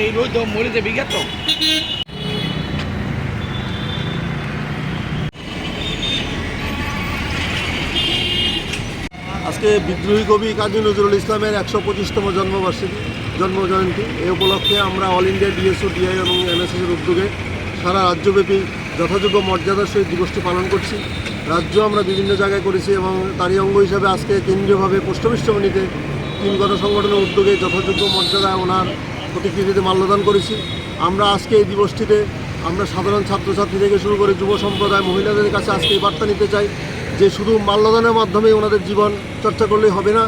এই রোজ মরে আজকে বিদ্রোহী কবি কাজী নজরুল ইসলামের একশো পঁচিশতম জন্মবার্ষিকী, জন্মজয়ন্তী। এই উপলক্ষে আমরা অল ইন্ডিয়া ডিএসও ডিআই এবং এনএসএসের উদ্যোগে সারা রাজ্যব্যাপী যথাযোগ্য মর্যাদার সহিত দিবসটি পালন করছি। রাজ্য আমরা বিভিন্ন জায়গায় করেছি এবং তারই অঙ্গ হিসাবে আজকে কেন্দ্রীয়ভাবে পোস্টমিষ্টমণিতে তিন গণসংগঠনের উদ্যোগে যথাযোগ্য মর্যাদা ওনার প্রতিকৃতিতে মাল্যদান করেছি। আমরা আজকে এই দিবসটিতে আমরা সাধারণ ছাত্রছাত্রী থেকে শুরু করে যুব সম্প্রদায়, মহিলাদের কাছে আজকে এই বার্তা নিতে চাই যে শুধু মাল্যদানের মাধ্যমে ওনাদের জীবন চর্চা করলেই হবে না।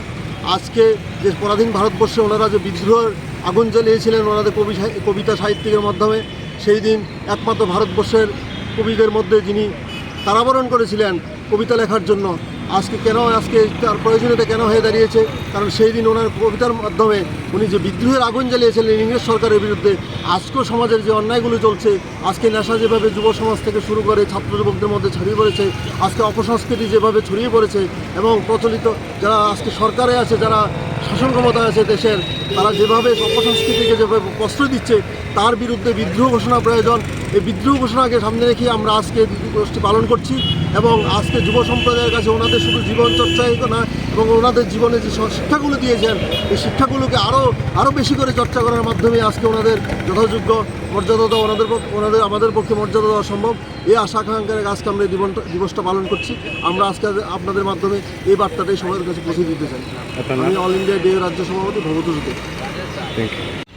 আজকে যে পরাধীন ভারতবর্ষে ওনারা যে বিদ্রোহের আগুন জ্বালিয়েছিলেন ওনাদের কবি কবিতা সাহিত্যিকের মাধ্যমে, সেই দিন একমাত্র ভারতবর্ষের কবিদের মধ্যে যিনি কারাবরণ করেছিলেন কবিতা লেখার জন্য। আজকে কেন, আজকে তার প্রয়োজনীয়তা কেন হয়ে দাঁড়িয়েছে? কারণ সেই দিন ওনার কবিতার মাধ্যমে উনি যে বিদ্রোহের আগুন জ্বালিয়েছিলেন ইংরেজ সরকারের বিরুদ্ধে, আজকেও সমাজের যে অন্যায়গুলো চলছে, আজকে নেশা যেভাবে যুব সমাজ থেকে শুরু করে ছাত্র যুবকদের মধ্যে ছড়িয়ে পড়েছে, আজকে অপসংস্কৃতি যেভাবে ছড়িয়ে পড়েছে এবং প্রচলিত যারা আজকে সরকারে আছে, যারা ক্ষমতায় আছে দেশের, তারা যেভাবে অপসংস্কৃতিকে যেভাবে প্রশ্রয় দিচ্ছে, তার বিরুদ্ধে বিদ্রোহ ঘোষণা প্রয়োজন। এই বিদ্রোহ ঘোষণাকে সামনে রেখে আমরা আজকে দিবসটি পালন করছি। এবং আজকে যুব সম্প্রদায়ের কাছে ওনাদের শুধু জীবন চর্চাই না এবং ওনাদের জীবনে যে সব শিক্ষাগুলো দিয়েছেন এই শিক্ষাগুলোকে আরও আরও বেশি করে চর্চা করার মাধ্যমে আজকে ওনাদের যথাযোগ্য মর্যাদা দেওয়া ওনাদের পক্ষে ওনাদের আমাদের পক্ষে মর্যাদা দেওয়া সম্ভব। এই আশা আকাঙ্ক্ষার আজকে আমরা এই জীবনটা দিবসটা পালন করছি। আমরা আজকে আপনাদের মাধ্যমে এই বার্তাটাই সবার কাছে পৌঁছে দিতে চাই। আমি অল ইন্ডিয়া ডে রাজ্য সভাপতি ভগত থ্যাংক ইউ